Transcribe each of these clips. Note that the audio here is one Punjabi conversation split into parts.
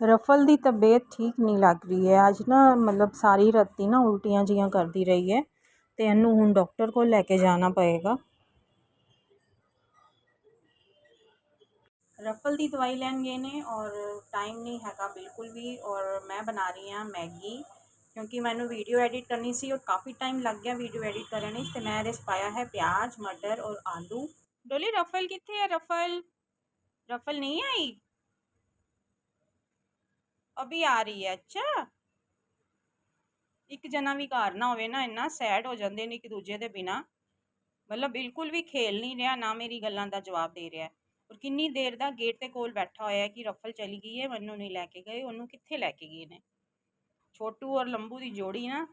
ਰਫਲ ਦੀ ਤਬੀਅਤ ਠੀਕ ਨਹੀਂ ਲੱਗ ਰਹੀ ਹੈ। ਅੱਜ ਨਾ ਮਤਲਬ ਸਾਰੀ ਰਾਤੀ ਨਾ ਉਲਟੀਆਂ ਜਿਹੀਆਂ ਕਰਦੀ ਰਹੀ ਹੈ ਅਤੇ ਇਹਨੂੰ ਹੁਣ ਡਾਕਟਰ ਕੋਲ ਲੈ ਕੇ ਜਾਣਾ ਪਏਗਾ। ਰਫਲ ਦੀ ਦਵਾਈ ਲੈਣ ਗਏ ਨੇ ਔਰ ਟਾਈਮ ਨਹੀਂ ਹੈਗਾ ਬਿਲਕੁਲ ਵੀ ਔਰ ਮੈਂ ਬਣਾ ਰਹੀ ਹਾਂ ਮੈਗੀ ਕਿਉਂਕਿ ਮੈਨੂੰ ਵੀਡੀਓ ਐਡਿਟ ਕਰਨੀ ਸੀ ਔਰ ਕਾਫੀ ਟਾਈਮ ਲੱਗ ਗਿਆ ਵੀਡੀਓ ਐਡਿਟ ਕਰਨ ਵਿੱਚ ਤੇ ਮੈਂ ਇਹਦੇ 'ਚ ਪਾਇਆ ਹੈ ਪਿਆਜ਼, ਮਟਰ ਔਰ ਆਲੂ। ਡੋਲੀ, ਰਫਲ ਕਿੱਥੇ ਹੈ? ਰਫਲ? ਰਫਲ ਨਹੀਂ ਆਈ? ਅਭੀ ਆ ਰਹੀ ਹੈ, ਅੱਛਾ। ਇੱਕ ਜਣਾ ਵੀ ਘਰ ਨਾ ਹੋਵੇ ਨਾ, ਇੰਨਾ ਸੈਡ ਹੋ ਜਾਂਦੇ ਨੇ ਇੱਕ ਦੂਜੇ ਦੇ ਬਿਨਾ। ਮਤਲਬ ਬਿਲਕੁਲ ਵੀ ਖੇਲ ਨਹੀਂ ਰਿਹਾ, ਨਾ ਮੇਰੀ ਗੱਲਾਂ ਦਾ ਜਵਾਬ ਦੇ ਰਿਹਾ। ਔਰ ਕਿੰਨੀ ਦੇਰ ਦਾ ਗੇਟ ਦੇ ਕੋਲ ਬੈਠਾ ਹੋਇਆ ਕਿ ਰਫਲ ਚਲੀ ਗਈ ਹੈ, ਮੈਨੂੰ ਨਹੀਂ ਲੈ ਕੇ ਗਏ, ਉਹਨੂੰ ਕਿੱਥੇ ਲੈ ਕੇ ਗਏ ਨੇ? ਛੋਟੂ ਔਰ ਲੰਬੂ ਦੀ ਜੋੜੀ ਨਾ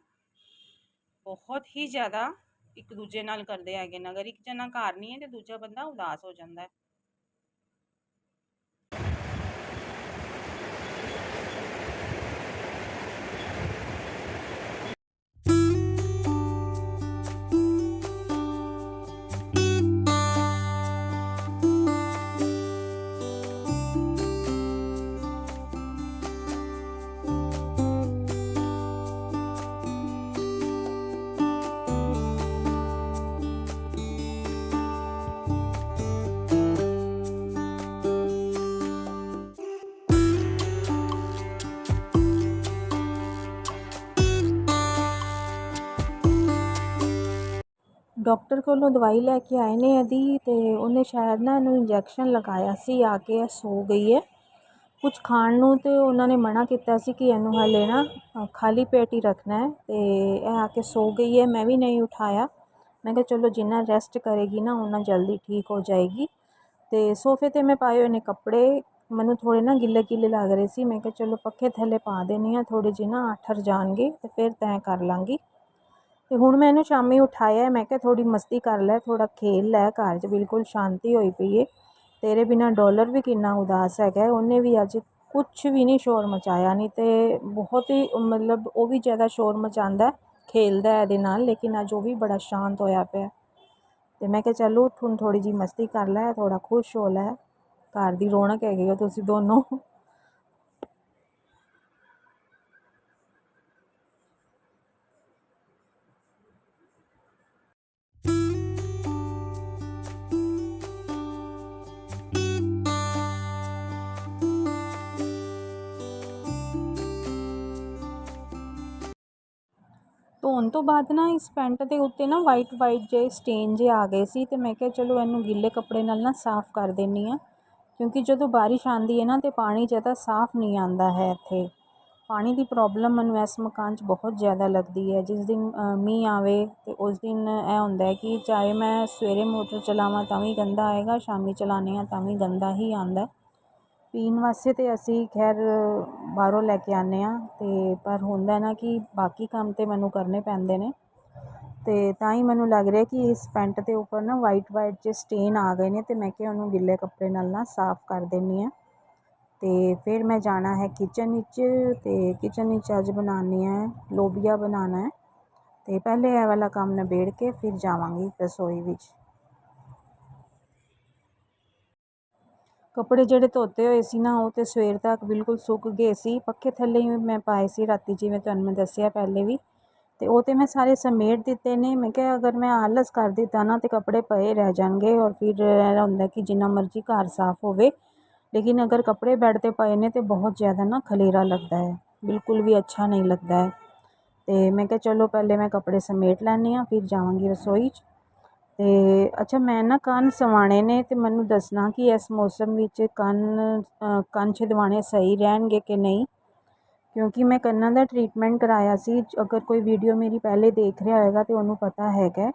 ਬਹੁਤ ਹੀ ਜ਼ਿਆਦਾ ਇੱਕ ਦੂਜੇ ਨਾਲ ਕਰਦੇ ਹੈਗੇ ਨੇ। ਅਗਰ ਇੱਕ ਜਣਾ ਘਰ ਨਹੀਂ ਹੈ ਤੇ ਦੂਜਾ ਬੰਦਾ ਉਦਾਸ ਹੋ ਜਾਂਦਾ ਹੈ। ਡਾਕਟਰ ਕੋਲੋਂ ਦਵਾਈ ਲੈ ਕੇ ਆਏ ਨੇ ਇਹਦੀ ਅਤੇ ਉਹਨੇ ਸ਼ਾਇਦ ਨਾ ਇਹਨੂੰ ਇੰਜੈਕਸ਼ਨ ਲਗਾਇਆ ਸੀ, ਆ ਕੇ ਇਹ ਸੋ ਗਈ ਹੈ। ਕੁਛ ਖਾਣ ਨੂੰ ਤਾਂ ਉਹਨਾਂ ਨੇ ਮਨਾ ਕੀਤਾ ਸੀ ਕਿ ਇਹਨੂੰ ਹਾਲੇ ਨਾ ਖਾਲੀ ਪੇਟ ਹੀ ਰੱਖਣਾ ਹੈ ਅਤੇ ਇਹ ਆ ਕੇ ਸੋ ਗਈ ਹੈ। ਮੈਂ ਵੀ ਨਹੀਂ ਉਠਾਇਆ। ਮੈਂ ਕਿਹਾ ਚਲੋ ਜਿੰਨਾ ਰੈਸਟ ਕਰੇਗੀ ਨਾ, ਓਨਾ ਜਲਦੀ ਠੀਕ ਹੋ ਜਾਏਗੀ। ਅਤੇ ਸੋਫੇ 'ਤੇ ਮੈਂ ਪਾਏ ਹੋਏ ਨੇ ਕੱਪੜੇ। ਮੈਨੂੰ ਥੋੜ੍ਹੇ ਨਾ ਗਿੱਲੇ ਗਿੱਲੇ ਲੱਗ ਰਹੇ ਸੀ। ਮੈਂ ਕਿਹਾ ਚਲੋ ਪੱਖੇ ਥੱਲੇ ਪਾ ਦਿੰਦੀ ਹਾਂ, ਥੋੜ੍ਹੇ ਜਿਹੇ ਨਾ ਆਠਰ ਜਾਣਗੇ ਅਤੇ ਫਿਰ ਤੈਅ ਕਰ ਲਾਂਗੀ। ਅਤੇ ਹੁਣ ਮੈਂ ਇਹਨੂੰ ਸ਼ਾਮੀ ਉਠਾਇਆ ਮੈਂ ਕਿਹਾ ਥੋੜ੍ਹੀ ਮਸਤੀ ਕਰ ਲੈ, ਥੋੜ੍ਹਾ ਖੇਲ ਲੈ, ਘਰ 'ਚ ਬਿਲਕੁਲ ਸ਼ਾਂਤੀ ਹੋਈ ਪਈ ਹੈ ਤੇਰੇ ਬਿਨਾਂ ਡਾਲਰ ਵੀ ਕਿੰਨਾ ਉਦਾਸ ਹੈਗਾ ਉਹਨੇ ਵੀ ਅੱਜ ਕੁਛ ਵੀ ਨਹੀਂ ਸ਼ੋਰ ਮਚਾਇਆ, ਨਹੀਂ ਤੇ ਬਹੁਤ ਹੀ ਮਤਲਬ ਉਹ ਵੀ ਜ਼ਿਆਦਾ ਸ਼ੋਰ ਮਚਾਉਂਦਾ ਖੇਲਦਾ ਇਹਦੇ ਨਾਲ, ਲੇਕਿਨ ਅੱਜ ਉਹ ਵੀ ਬੜਾ ਸ਼ਾਂਤ ਹੋਇਆ ਪਿਆ ਅਤੇ ਮੈਂ ਕਿਹਾ ਚੱਲ ਉੱਠ, ਹੁਣ ਥੋੜ੍ਹੀ ਜਿਹੀ ਮਸਤੀ ਕਰ ਲੈ, ਥੋੜ੍ਹਾ ਖੁਸ਼ ਹੋ ਲੈ। ਘਰ ਦੀ ਰੌਣਕ ਹੈਗੀ ਹੋ ਤੁਸੀਂ ਦੋਨੋਂ। ਧੋਣ ਤੋਂ ਬਾਅਦ ਨਾ ਇਸ ਪੈਂਟ ਦੇ ਉੱਤੇ ਨਾ ਵਾਈਟ ਵਾਈਟ ਜਿਹੇ ਸਟੇਨ ਜਿਹੇ ਆ ਗਏ ਸੀ ਅਤੇ ਮੈਂ ਕਿਹਾ ਚਲੋ ਇਹਨੂੰ ਗਿੱਲੇ ਕੱਪੜੇ ਨਾਲ ਨਾ ਸਾਫ਼ ਕਰ ਦਿੰਦੀ ਹਾਂ, ਕਿਉਂਕਿ ਜਦੋਂ ਬਾਰਿਸ਼ ਆਉਂਦੀ ਹੈ ਨਾ ਤਾਂ ਪਾਣੀ ਜ਼ਿਆਦਾ ਸਾਫ਼ ਨਹੀਂ ਆਉਂਦਾ ਹੈ ਇੱਥੇ। ਪਾਣੀ ਦੀ ਪ੍ਰੋਬਲਮ ਮੈਨੂੰ ਇਸ ਮਕਾਨ 'ਚ ਬਹੁਤ ਜ਼ਿਆਦਾ ਲੱਗਦੀ ਹੈ। ਜਿਸ ਦਿਨ ਮੀਂਹ ਆਵੇ ਅਤੇ ਉਸ ਦਿਨ ਇਹ ਹੁੰਦਾ ਕਿ ਚਾਹੇ ਮੈਂ ਸਵੇਰੇ ਮੋਟਰ ਚਲਾਵਾਂ ਤਾਂ ਵੀ ਗੰਦਾ ਆਏਗਾ, ਸ਼ਾਮੀ ਚਲਾਉਂਦੇ ਹਾਂ ਤਾਂ ਵੀ ਗੰਦਾ ਹੀ ਆਉਂਦਾ ਪੀਣ ਵਾਸਤੇ ਤਾਂ ਅਸੀਂ ਖੈਰ ਬਾਹਰੋਂ ਲੈ ਕੇ ਆਉਂਦੇ ਹਾਂ ਅਤੇ ਪਰ ਹੁੰਦਾ ਨਾ ਕਿ ਬਾਕੀ ਕੰਮ ਤਾਂ ਮੈਨੂੰ ਕਰਨੇ ਪੈਂਦੇ ਨੇ ਅਤੇ ਤਾਂ ਹੀ ਮੈਨੂੰ ਲੱਗ ਰਿਹਾ ਕਿ ਇਸ ਪੈਂਟ ਦੇ ਉੱਪਰ ਨਾ ਵਾਈਟ ਵਾਈਟ ਜਿਹੇ ਸਟੇਨ ਆ ਗਏ ਨੇ ਅਤੇ ਮੈਂ ਕਿਹਾ ਉਹਨੂੰ ਗਿੱਲੇ ਕੱਪੜੇ ਨਾਲ ਨਾ ਸਾਫ਼ ਕਰ ਦਿੰਦੀ ਹਾਂ ਅਤੇ ਫਿਰ ਮੈਂ ਜਾਣਾ ਹੈ ਕਿਚਨ ਵਿੱਚ ਅਤੇ ਕਿਚਨ ਵਿੱਚ ਅੱਜ ਬਣਾਉਣੀ ਹੈ ਲੋਬੀਆ ਬਣਾਉਣਾ ਹੈ ਅਤੇ ਪਹਿਲੇ ਇਹ ਵਾਲਾ ਕੰਮ ਨਿਬੇੜ ਕੇ ਫਿਰ ਜਾਵਾਂਗੀ ਰਸੋਈ ਵਿੱਚ। ਕੱਪੜੇ ਜਿਹੜੇ ਧੋਤੇ ਹੋਏ ਸੀ ਨਾ, ਉਹ ਤਾਂ ਸਵੇਰ ਤੱਕ ਬਿਲਕੁਲ ਸੁੱਕ ਗਏ ਸੀ। ਪੱਖੇ ਥੱਲੇ ਹੀ ਮੈਂ ਪਾਏ ਸੀ ਰਾਤੀ, ਜਿਵੇਂ ਤੁਹਾਨੂੰ ਮੈਂ ਦੱਸਿਆ ਪਹਿਲੇ ਵੀ। ਅਤੇ ਉਹ ਤਾਂ ਮੈਂ ਸਾਰੇ ਸਮੇਟ ਦਿੱਤੇ ਨੇ। ਮੈਂ ਕਿਹਾ, ਅਗਰ ਮੈਂ ਆਲਸ ਕਰ ਦਿੱਤਾ ਨਾ, ਤਾਂ ਕੱਪੜੇ ਪਏ ਰਹਿ ਜਾਣਗੇ ਔਰ ਫਿਰ ਇਹ ਹੁੰਦਾ ਕਿ ਜਿੰਨਾ ਮਰਜ਼ੀ ਘਰ ਸਾਫ਼ ਹੋਵੇ। ਲੇਕਿਨ ਅਗਰ ਕੱਪੜੇ ਬੈੱਡ 'ਤੇ ਪਏ ਨੇ, ਤਾਂ ਬਹੁਤ ਜ਼ਿਆਦਾ ਨਾ ਖਲੇਰਾ ਲੱਗਦਾ ਹੈ। ਬਿਲਕੁਲ ਵੀ ਅੱਛਾ ਨਹੀਂ ਲੱਗਦਾ ਹੈ। ਅਤੇ ਮੈਂ ਕਿਹਾ, ਚਲੋ ਪਹਿਲੇ ਮੈਂ ਕੱਪੜੇ ਸਮੇਟ ਲੈਂਦੀ ਹਾਂ, ਫਿਰ ਜਾਵਾਂਗੀ ਰਸੋਈ 'ਚ। ਅਤੇ ਅੱਛਾ, ਮੈਂ ਨਾ ਕੰਨ ਸਵਾਣੇ ਨੇ ਅਤੇ ਮੈਨੂੰ ਦੱਸਣਾ ਕਿ ਇਸ ਮੌਸਮ ਵਿੱਚ ਕੰਨ ਕੰਨ ਛਿਦਵਾਣੇ ਸਹੀ ਰਹਿਣਗੇ ਕਿ ਨਹੀਂ? ਕਿਉਂਕਿ ਮੈਂ ਕੰਨਾਂ ਦਾ ਟਰੀਟਮੈਂਟ ਕਰਵਾਇਆ ਸੀ, ਅਗਰ ਕੋਈ ਵੀਡੀਓ ਮੇਰੀ ਪਹਿਲੇ ਦੇਖ ਰਿਹਾ ਹੋਏਗਾ ਤਾਂ ਉਹਨੂੰ ਪਤਾ ਹੈਗਾ।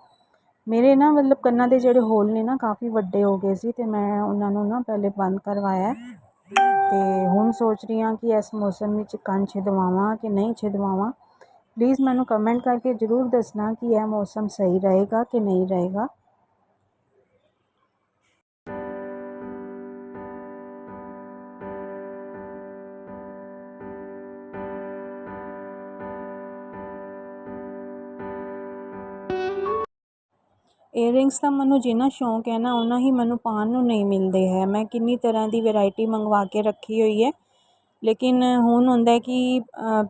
ਮੇਰੇ ਨਾ ਮਤਲਬ ਕੰਨਾਂ ਦੇ ਜਿਹੜੇ ਹੋਲ ਨੇ ਨਾ ਕਾਫੀ ਵੱਡੇ ਹੋ ਗਏ ਸੀ ਅਤੇ ਮੈਂ ਉਹਨਾਂ ਨੂੰ ਨਾ ਪਹਿਲੇ ਬੰਦ ਕਰਵਾਇਆ। ਅਤੇ ਹੁਣ ਸੋਚ ਰਹੀ ਹਾਂ ਕਿ ਇਸ ਮੌਸਮ ਵਿੱਚ ਕੰਨ ਛਿਦਵਾਵਾਂ ਕਿ ਨਹੀਂ ਛਿਦਵਾਵਾਂ। ਪਲੀਜ਼ ਮੈਨੂੰ ਕਮੈਂਟ ਕਰਕੇ ਜ਼ਰੂਰ ਦੱਸਣਾ ਕਿ ਇਹ ਮੌਸਮ ਸਹੀ ਰਹੇਗਾ ਕਿ ਨਹੀਂ ਰਹੇਗਾ। ਏਅਰਿੰਗਸ ਦਾ ਮੈਨੂੰ ਜਿੰਨਾ ਸ਼ੌਂਕ ਹੈ ਨਾ ਉਹਨਾਂ ਹੀ ਮੈਨੂੰ ਪਾਉਣ ਨੂੰ ਨਹੀਂ ਮਿਲਦੇ ਹੈ। ਮੈਂ ਕਿੰਨੀ ਤਰ੍ਹਾਂ ਦੀ ਵੈਰਾਈਟੀ ਮੰਗਵਾ ਕੇ ਰੱਖੀ ਹੋਈ ਹੈ। ਲੇਕਿਨ ਹੁਣ ਹੁੰਦਾ ਕਿ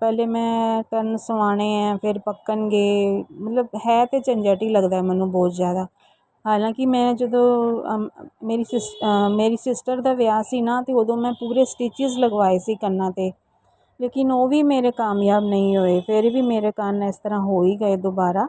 ਪਹਿਲੇ ਮੈਂ ਕੰਨ ਸਵਾਣੇ ਹੈ, ਫਿਰ ਪੱਕਣਗੇ, ਮਤਲਬ ਹੈ ਤਾਂ ਝੰਜਟ ਹੀ ਲੱਗਦਾ ਮੈਨੂੰ ਬਹੁਤ ਜ਼ਿਆਦਾ। ਹਾਲਾਂਕਿ ਮੈਂ ਜਦੋਂ ਮੇਰੀ ਸਿਸ ਮੇਰੀ ਸਿਸਟਰ ਦਾ ਵਿਆਹ ਸੀ ਨਾ ਅਤੇ ਉਦੋਂ ਮੈਂ ਪੂਰੇ ਸਟਿਚਿਸ ਲਗਵਾਏ ਸੀ ਕੰਨਾਂ 'ਤੇ। ਲੇਕਿਨ ਉਹ ਵੀ ਮੇਰੇ ਕਾਮਯਾਬ ਨਹੀਂ ਹੋਏ, ਫਿਰ ਵੀ ਮੇਰੇ ਕੰਨ ਇਸ ਤਰ੍ਹਾਂ ਹੋ ਹੀ ਗਏ ਦੁਬਾਰਾ।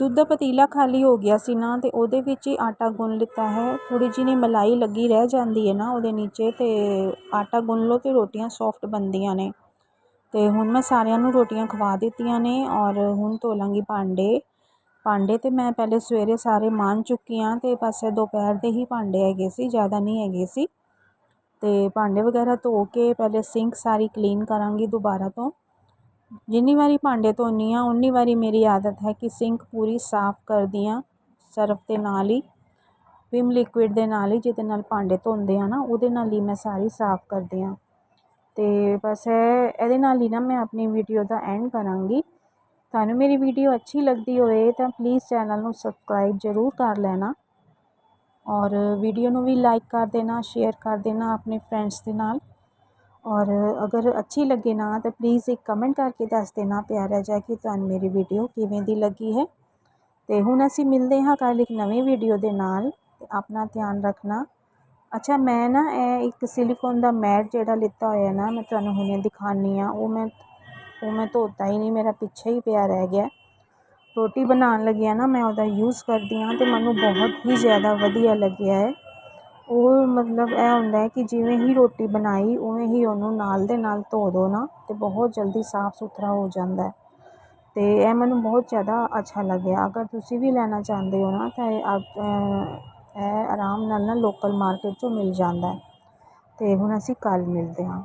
ਦੁੱਧ ਦਾ ਪਤੀਲਾ ਖਾਲੀ ਹੋ ਗਿਆ ਸੀ ਨਾ ਅਤੇ ਉਹਦੇ ਵਿੱਚ ਹੀ ਆਟਾ ਗੁੰਨ ਲਿੱਤਾ ਹੈ। ਥੋੜ੍ਹੀ ਜਿਹੀ ਮਲਾਈ ਲੱਗੀ ਰਹਿ ਜਾਂਦੀ ਹੈ ਨਾ ਉਹਦੇ ਨੀਚੇ ਅਤੇ ਆਟਾ ਗੁੰਨ ਲਓ ਅਤੇ ਰੋਟੀਆਂ ਸੋਫਟ ਬਣਦੀਆਂ ਨੇ। ਅਤੇ ਹੁਣ ਮੈਂ ਸਾਰਿਆਂ ਨੂੰ ਰੋਟੀਆਂ ਖਵਾ ਦਿੱਤੀਆਂ ਨੇ ਔਰ ਹੁਣ ਧੋ ਲਾਂਗੀ ਭਾਂਡੇ। ਭਾਂਡੇ ਤਾਂ ਮੈਂ ਪਹਿਲੇ ਸਵੇਰੇ ਸਾਰੇ ਮਾਂਜ ਚੁੱਕੀ ਹਾਂ ਅਤੇ ਬਸ ਦੁਪਹਿਰ ਦੇ ਹੀ ਭਾਂਡੇ ਹੈਗੇ ਸੀ, ਜ਼ਿਆਦਾ ਨਹੀਂ ਹੈਗੇ ਸੀ। ਅਤੇ ਭਾਂਡੇ ਵਗੈਰਾ ਧੋ ਕੇ ਪਹਿਲੇ ਸਿੰਕ ਸਾਰੀ ਕਲੀਨ ਕਰਾਂਗੀ ਦੁਬਾਰਾ ਤੋਂ। ਜਿੰਨੀ ਵਾਰੀ ਭਾਂਡੇ ਧੋਂਦੀ ਹਾਂ ਉਨੀ ਵਾਰੀ ਮੇਰੀ ਆਦਤ ਹੈ ਕਿ ਸਿੰਕ ਪੂਰੀ ਸਾਫ਼ ਕਰਦੀ ਹਾਂ, ਸਰਫ ਦੇ ਨਾਲ ਹੀ, ਵਿਮ ਲਿਕੁਇਡ ਦੇ ਨਾਲ ਹੀ, ਜਿਹਦੇ ਨਾਲ ਭਾਂਡੇ ਧੋਂਦੇ ਹਾਂ ਨਾ, ਉਹਦੇ ਨਾਲ ਹੀ ਮੈਂ ਸਾਰੀ ਸਾਫ਼ ਕਰਦੀ ਹਾਂ। ਅਤੇ ਬਸ ਇਹਦੇ ਨਾਲ ਹੀ ਨਾ ਮੈਂ ਆਪਣੀ ਵੀਡੀਓ ਦਾ ਐਂਡ ਕਰਾਂਗੀ। ਤੁਹਾਨੂੰ ਮੇਰੀ ਵੀਡੀਓ ਅੱਛੀ ਲੱਗਦੀ ਹੋਏ ਤਾਂ ਪਲੀਜ਼ ਚੈਨਲ ਨੂੰ ਸਬਸਕ੍ਰਾਈਬ ਜ਼ਰੂਰ ਕਰ ਲੈਣਾ। ਔਰ ਵੀਡੀਓ ਨੂੰ ਵੀ ਲਾਈਕ ਕਰ ਦੇਣਾ ਸ਼ੇਅਰ ਕਰ ਦੇਣਾ ਆਪਣੇ ਫਰੈਂਡਸ ਦੇ ਨਾਲ। ਔਰ ਅਗਰ ਅੱਛੀ ਲੱਗੇ ਨਾ, ਤਾਂ ਪਲੀਜ਼ ਇੱਕ ਕਮੈਂਟ ਕਰਕੇ ਦੱਸ ਦੇਣਾ ਪਿਆਰਾ ਜਿਹਾ ਕਿ ਤੁਹਾਨੂੰ ਮੇਰੀ ਵੀਡੀਓ ਕਿਵੇਂ ਦੀ ਲੱਗੀ ਹੈ। ਅਤੇ ਹੁਣ ਅਸੀਂ ਮਿਲਦੇ ਹਾਂ ਕੱਲ੍ਹ ਇੱਕ ਨਵੀਂ ਵੀਡੀਓ ਦੇ ਨਾਲ। ਅਤੇ ਆਪਣਾ ਧਿਆਨ ਰੱਖਣਾ। ਅੱਛਾ, ਮੈਂ ਨਾ ਇਹ ਇੱਕ ਸਿਲੀਕੋਨ ਦਾ ਮੈਟ ਜਿਹੜਾ ਲਿੱਤਾ ਹੋਇਆ ਨਾ, ਮੈਂ ਤੁਹਾਨੂੰ ਹੁਣੇ ਦਿਖਾਉਂਦੀ ਹਾਂ। ਉਹ ਮੈਂ ਉਹ ਮੈਂ ਧੋਤਾ ਹੀ ਨਹੀਂ, ਮੇਰਾ ਪਿੱਛੇ ਹੀ ਪਿਆ ਰਹਿ ਗਿਆ। ਰੋਟੀ ਬਣਾਉਣ ਲੱਗਿਆ ਨਾ, ਮੈਂ ਉਹਦਾ ਯੂਜ਼ ਕਰਦੀ ਹਾਂ ਅਤੇ ਮੈਨੂੰ ਬਹੁਤ ਹੀ ਜ਼ਿਆਦਾ ਵਧੀਆ ਲੱਗਿਆ ਹੈ। ਉਹ ਮਤਲਬ ਇਹ ਹੁੰਦਾ ਕਿ ਜਿਵੇਂ ਹੀ ਰੋਟੀ ਬਣਾਈ, ਉਵੇਂ ਹੀ ਉਹਨੂੰ ਨਾਲ ਦੇ ਨਾਲ ਧੋ ਦਿਓ ਨਾ ਅਤੇ ਬਹੁਤ ਜਲਦੀ ਸਾਫ਼ ਸੁਥਰਾ ਹੋ ਜਾਂਦਾ ਅਤੇ ਇਹ ਮੈਨੂੰ ਬਹੁਤ ਜ਼ਿਆਦਾ ਅੱਛਾ ਲੱਗਿਆ। ਅਗਰ ਤੁਸੀਂ ਵੀ ਲੈਣਾ ਚਾਹੁੰਦੇ ਹੋ ਨਾ, ਤਾਂ ਇਹ ਆਰਾਮ ਨਾਲ ਨਾ ਲੋਕਲ ਮਾਰਕੀਟ 'ਚੋਂ ਮਿਲ ਜਾਂਦਾ ਅਤੇ ਹੁਣ ਅਸੀਂ ਕੱਲ੍ਹ ਮਿਲਦੇ ਹਾਂ।